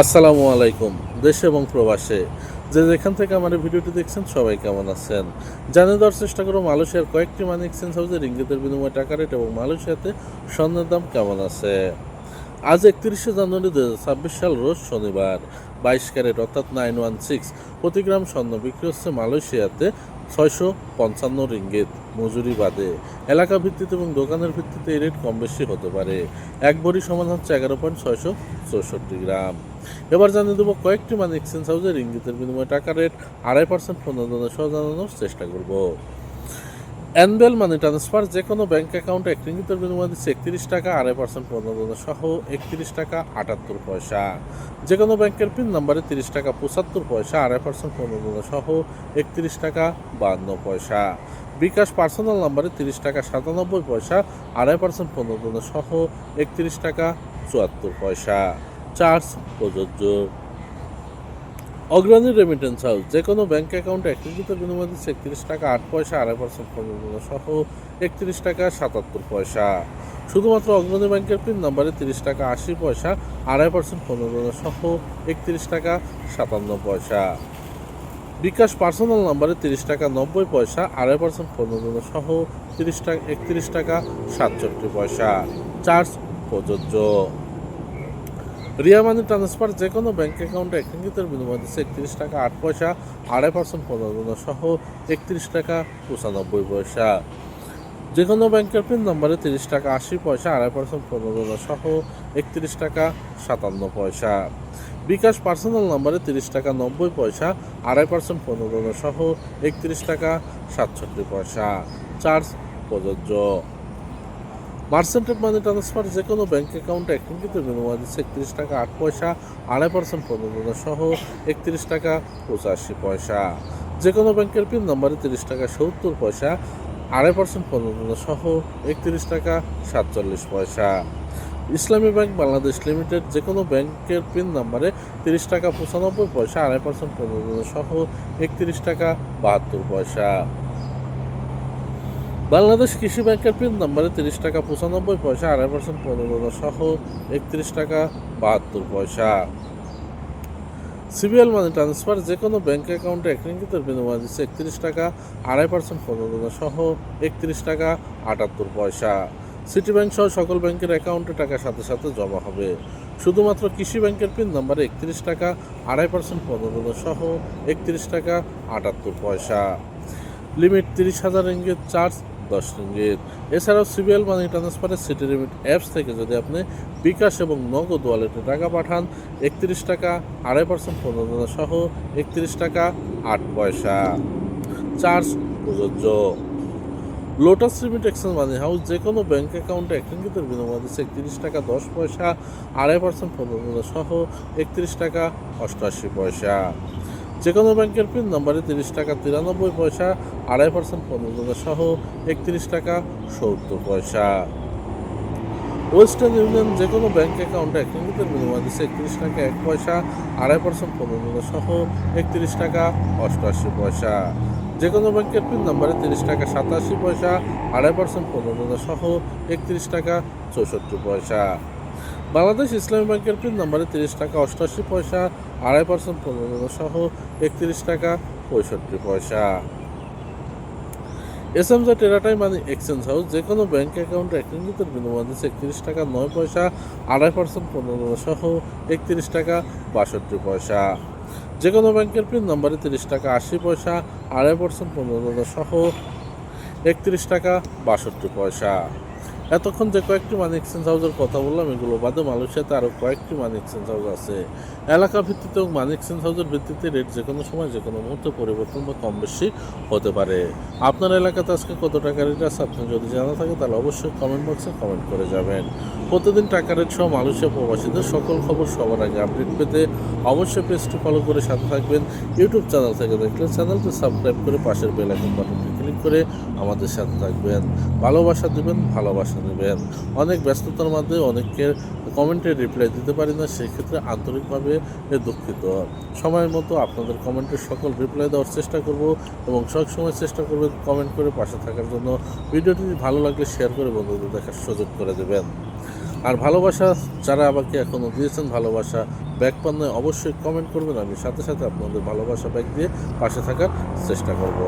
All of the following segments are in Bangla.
আসসালামু আলাইকুম, দেশে এবং প্রবাসে। যে যেখান থেকে আমার ভিডিওটি দেখছেন, সবাই কেমন আছেন? জানিয়ে দেওয়ার চেষ্টা করব, মালয়েশিয়ার কয়েকটি মানি এক্সচেঞ্জ হাউসের ইঙ্গিতের বিনিময়ে টাকা রেট এবং মালয়েশিয়াতে স্বর্ণের দাম কেমন আছে? আজ একত্রিশে জানুয়ারি দু ছাব্বিশ সাল, রোজ শনিবার। বাইশ ক্যারেট অর্থাৎ নাইন ওয়ান সিক্স প্রতি গ্রাম স্বর্ণ বিক্রি হচ্ছে মালয়েশিয়াতে ছয়শো পঞ্চান্ন রিঙ্গিত। মজুরি বাদে। এলাকা ভিত্তিতে এবং দোকানের ভিত্তিতে এই রেট কম বেশি হতে পারে। এক ভরি সমান হচ্ছে এগারো পয়েন্ট ছয়শো চৌষট্টি গ্রাম। এবার জানিয়ে দেবো কয়েকটি মানে এক্সচেঞ্জ হাউসের ইঙ্গিতের বিনিময়ে টাকা রেট। আড়াই পার্সেন্ট প্রণোদনা সহ জানানোর চেষ্টা করব। অ্যানুয়াল মানি ট্রান্সফার যে কোনো ব্যাঙ্ক অ্যাকাউন্টে এক রিঙ্গিতের বিনিময়ে দিচ্ছে একত্রিশ টাকা, আড়াই পার্সেন্ট প্রণোদনা সহ একত্রিশ টাকা, আটাত্তর পয়সা। যে কোনো ব্যাংকের পিন নাম্বারে তিরিশ টাকা, পঁচাত্তর পয়সা, আড়াই পার্সেন্ট প্রণোদনা সহ একত্রিশ টাকা বাহান্ন পয়সা। বিকাশ পার্সোনাল নাম্বারে তিরিশ টাকা সাতানব্বই পয়সা, আড়াই পার্সেন্ট প্রণোদনা সহ একত্রিশ টাকা চুয়াত্তর পয়সা। চার্জ প্রযোজ্য। অগ্রণী রেমিটেন্স হাউস যে কোনো ব্যাঙ্ক অ্যাকাউন্টে একত্রিত বিনিময় দিচ্ছে একত্রিশ টাকা, আট পয়সা, আড়াই পার্সেন্ট প্রণোদনা সহ একত্রিশ টাকা সাতাত্তর পয়সা। শুধুমাত্র অগ্রণী ব্যাংকের পিন নাম্বারে তিরিশ টাকা আশি পয়সা, আড়াই পার্সেন্ট প্রণোদনা সহ একত্রিশ টাকা সাতান্ন পয়সা। বিকাশ পার্সোনাল নাম্বারে তিরিশ টাকা নব্বই পয়সা, আড়াই পার্সেন্ট প্রণোদনা সহ তিরিশ টাকা, একত্রিশ টাকা, সাতষট্টি পয়সা। চার্জ প্রযোজ্য। রিয়া মানি ট্রান্সফার যে কোনো ব্যাঙ্ক অ্যাকাউন্টে এক রিঙ্গিতের বিনিময় দিচ্ছে একত্রিশ টাকা, আট পয়সা, আড়াই পার্সেন্ট প্রণোদনা সহ একত্রিশ টাকা, পঁচানব্বই পয়সা। যে কোনো ব্যাংকের পিন নম্বরে তিরিশ টাকা, আশি পয়সা, আড়াই পার্সেন্ট প্রণোদনা সহ একত্রিশ টাকা, সাতান্ন পয়সা। বিকাশ পার্সোনাল নম্বরে তিরিশ টাকা নব্বই পয়সা, আড়াই পার্সেন্ট পনেরো সহ একত্রিশ টাকা সাতষট্টি পয়সা। চার্জ প্রযোজ্য। মার্সেন্টেড মানি ট্রান্সফার যে কোনো ব্যাঙ্ক অ্যাকাউন্টে এক রিঙ্গিতে বিনিময় দিচ্ছে একত্রিশ টাকা আট পয়সা, আড়াই পার্সেন্ট প্রণোদনা সহ একত্রিশ টাকা পঁচাশি পয়সা। যে কোনো ব্যাংকের পিন নম্বরে তিরিশ টাকা সত্তর পয়সা, আড়াই পার্সেন্ট প্রণোদনা সহ একত্রিশ টাকা সাতচল্লিশ পয়সা। ইসলামী ব্যাংক বাংলাদেশ লিমিটেড যে কোনো ব্যাংকের পিন নাম্বারে তিরিশ টাকা পঁচানব্বই পয়সা, আড়াই পার্সেন্ট প্রণোদনা সহ একত্রিশ টাকা বাহাত্তর পয়সা। বাংলাদেশ কৃষি ব্যাংকের পিন নাম্বারে তিরিশ টাকা পঁচানব্বই পয়সা, আড়াই পার্সেন্ট প্রণোদনা সহ একত্রিশ টাকা বাহাত্তর পয়সা। সিবিএল মানি ট্রান্সফার যে কোনো ব্যাঙ্ক অ্যাকাউন্টে এক রিঙ্গিতের বিনিময় দিচ্ছে একত্রিশ টাকা, আড়াই পার্সেন্ট প্রণোদনা সহ একত্রিশ টাকা আটাত্তর পয়সা। সিটি ব্যাংক সহ সকল ব্যাংকের অ্যাকাউন্টে টাকা সাথে সাথে জমা হবে। শুধুমাত্র কৃষি ব্যাংকের পিন নাম্বারে একত্রিশ টাকা, আড়াই পার্সেন্ট প্রণোদনা সহ একত্রিশ টাকা, আটাত্তর পয়সা। লিমিট তিরিশ হাজার রিঙ্গিত, চার্জ দশ রিঙ্গিত। এছাড়াও সিবিএল মানি ট্রান্সফারের সিটি লিমিট অ্যাপস থেকে যদি আপনি বিকাশ এবং নগদ ওয়ালেটে টাকা পাঠান, একত্রিশ টাকা, আড়াই পার্সেন্ট প্রণোদনা সহ একত্রিশ টাকা, আট পয়সা। চার্জ প্রযোজ্য। Lotus Remit exchange money house যে কোনো ব্যাঙ্ক অ্যাকাউন্টে একাঙ্গিত রিঙ্গিতের বিনিময় দিচ্ছে একত্রিশ টাকা, দশ পয়সা, আড়াই পার্সেন্ট পনেরো সহ একত্রিশ টাকা, অষ্টআশি পয়সা। যে কোনো ব্যাংকের পিন নাম্বারে তিরিশ টাকা, তিরানব্বই পয়সা, আড়াই পার্সেন্ট পনেরো সহ একত্রিশ টাকা, সত্তর পয়সা। ওয়েস্টার্ন ইউনিয়ন যে কোনো ব্যাঙ্ক অ্যাকাউন্টে এক রিঙ্গিতের বিনিময় দিচ্ছে একত্রিশ টাকা এক পয়সা, আড়াই পার্সেন্ট প্রণোদনা সহ একত্রিশ টাকা অষ্টআশি পয়সা। যে কোনো ব্যাংকের পিন নাম্বারে তিরিশ টাকা সাতাশি পয়সা, আড়াই পার্সেন্ট প্রণোদনা সহ একত্রিশ টাকা চৌষট্টি পয়সা। বাংলাদেশ ইসলামী ব্যাংকের পিন নাম্বারে তিরিশ টাকা অষ্টআশি পয়সা, আড়াই পার্সেন্ট প্রণোদনা সহ একত্রিশ টাকা পঁয়ষট্টি পয়সা। এস এম জে টেরাটাই মানে এক্সচেঞ্জ হাউস যে কোনো ব্যাঙ্ক অ্যাকাউন্টে এক বিনিময় দিচ্ছে একত্রিশ টাকা, নয় পয়সা, আড়াই পার্সেন্ট, পনেরো সহ একত্রিশ টাকা, বাষট্টি পয়সা। যে কোনো ব্যাংকের পিন নম্বরে তিরিশ টাকা, আশি পয়সা, আড়াই পার্সেন্ট, পনেরো সহ একত্রিশ টাকা, বাষট্টি পয়সা। এতক্ষণ যে কয়েকটি মানি এক্সচেঞ্জ হাউসের কথা বললাম, এগুলো বাদে মালয়েশিয়াতে আরও কয়েকটি মানি এক্সচেঞ্জ হাউস আছে। এলাকা ভিত্তিতে এবং মানি এক্সচেঞ্জ হাউসের ভিত্তিতে রেট যে কোনো সময়, যে কোনো মুহূর্তে পরিবর্তন বা কম বেশি হতে পারে। আপনার এলাকাতে আজকে কত টাকা রেট আছে, আপনি যদি জানা থাকে, তাহলে অবশ্যই কমেন্ট বক্সে কমেন্ট করে যাবেন। প্রতিদিন টাকা রেট সহ মালয়েশিয়া প্রবাসীদের সকল খবর সবার আগে আপডেট পেতে অবশ্যই পেজটি ফলো করে সাথে থাকবেন। ইউটিউব চ্যানেল থেকে দেখলে চ্যানেলটি সাবস্ক্রাইব করে পাশের বেল আইকন বাটনটি ক্লিক করে আমাদের সাথে থাকবেন, ভালোবাসা দেবেন ভালোবাসা দেবেন অনেক ব্যস্ততার মধ্যে অনেকের কমেন্টে রিপ্লাই দিতে পারি না, সেক্ষেত্রে আন্তরিকভাবে দুঃখিত। সময় মতো আপনাদের কমেন্টের সকল রিপ্লাই দেওয়ার চেষ্টা করব এবং সবসময় চেষ্টা করবেন কমেন্ট করে পাশে থাকার জন্য। ভিডিওটি ভালো লাগলে শেয়ার করে বন্ধুদের দেখার সুযোগ করে দেবেন। আর ভালোবাসা যারা আমাকে এখনও দিয়েছেন ভালোবাসা ব্যাগ পান্নে অবশ্যই কমেন্ট করবেন। আমি সাথে সাথে আপনাদের ভালোবাসা ব্যাগ দিয়ে পাশে থাকার চেষ্টা করব।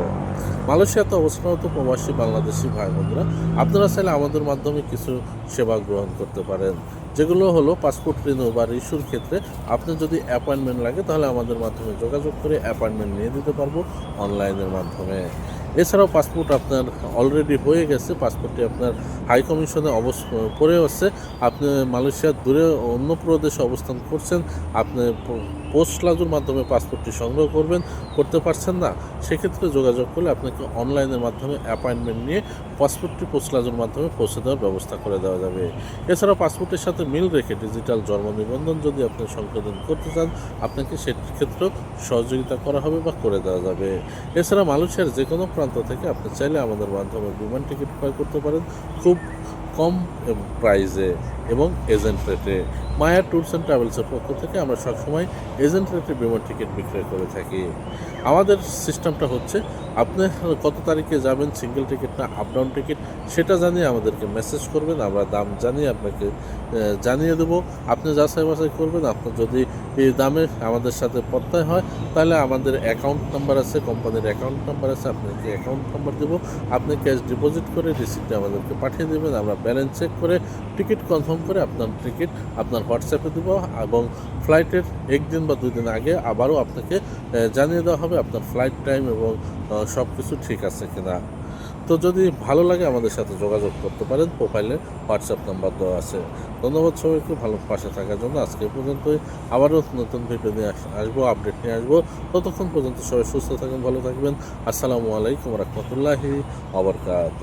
মালয়েশিয়াতে অবস্থানরত প্রবাসী বাংলাদেশি ভাই বোনরা, আপনারা চাইলে আমাদের মাধ্যমে কিছু সেবা গ্রহণ করতে পারেন। যেগুলো হলো পাসপোর্ট রিনিউ বা ইস্যুর ক্ষেত্রে আপনি যদি অ্যাপয়েন্টমেন্ট লাগে, তাহলে আমাদের মাধ্যমে যোগাযোগ করে অ্যাপয়েন্টমেন্ট নিয়ে দিতে পারব অনলাইনের মাধ্যমে। এছাড়াও পাসপোর্ট আপনার অলরেডি হয়ে গেছে পাসপোর্টটি আপনার হাই কমিশনে অবস, পড়ে আছে। আপনি মালয়েশিয়ার দূরে অন্য প্রদেশে অবস্থান করছেন, আপনি পোস্ট লাজুর মাধ্যমে পাসপোর্টটি সংগ্রহ করবেন, করতে পারছেন না, সেক্ষেত্রে যোগাযোগ করলে আপনাকে অনলাইনের মাধ্যমে অ্যাপয়েন্টমেন্ট নিয়ে পাসপোর্টটি পোস্ট লাজুর মাধ্যমে পৌঁছে দেওয়ার ব্যবস্থা করে দেওয়া যাবে। এছাড়াও পাসপোর্টের সাথে মিল রেখে ডিজিটাল জন্ম নিবন্ধন যদি আপনি সংশোধন করতে চান, আপনাকে সেক্ষেত্রেও সহযোগিতা করা হবে বা করে দেওয়া যাবে। এছাড়া মালয়েশিয়ার যে কোনো প্রান্ত থেকে আপনি চাইলে আমাদের মাধ্যমে বিমান টিকিট ক্রয় করতে পারেন। খুব কম প্রাইজে এবং এজেন্ট রেটে মায়া ট্যুরস অ্যান্ড ট্রাভেলসের পক্ষ থেকে আমরা সবসময় এজেন্ট রেটে বিমান টিকিট বিক্রয় করে থাকি। আমাদের সিস্টেমটা হচ্ছে, আপনি কত তারিখে যাবেন সিঙ্গেল টিকিট না আপ ডাউন টিকিট সেটা জানিয়ে আমাদেরকে মেসেজ করবেন, আমরা দাম জানিয়ে আপনাকে জানিয়ে দেবো। আপনি যাচাই বাছাই করবেন আপনার যদি এই দামে আমাদের সাথে পত্তায় হয়, তাহলে আমাদের অ্যাকাউন্ট নাম্বার আছে কোম্পানির অ্যাকাউন্ট নাম্বার আছে, আপনাকে অ্যাকাউন্ট নাম্বার দেবো। আপনি ক্যাশ ডিপোজিট করে রিসিপ্টটা আমাদেরকে পাঠিয়ে দেবেন, আমরা ব্যালেন্স চেক করে টিকিট কনফার্ম করে আপনার টিকিট আপনার হোয়াটসঅ্যাপে দেবো এবং ফ্লাইটের একদিন বা দুই দিন আগে আবারও আপনাকে জানিয়ে দেওয়া হবে আপনার ফ্লাইট টাইম এবং সব কিছু ঠিক আছে কিনা। তো যদি ভালো লাগে আমাদের সাথে যোগাযোগ করতে পারেন প্রোফাইলে হোয়াটসঅ্যাপ নাম্বার দেওয়া আছে। ধন্যবাদ সবাইকে, ভালো পাশে থাকার জন্য আজকে পর্যন্তই। আবারও নতুন ভিডিও নিয়ে আসব আপডেট নিয়ে আসব। ততক্ষণ পর্যন্ত সবাই সুস্থ থাকবেন, ভালো থাকবেন। আসসালামু আলাইকুম রহমতুল্লাহি আবরকাত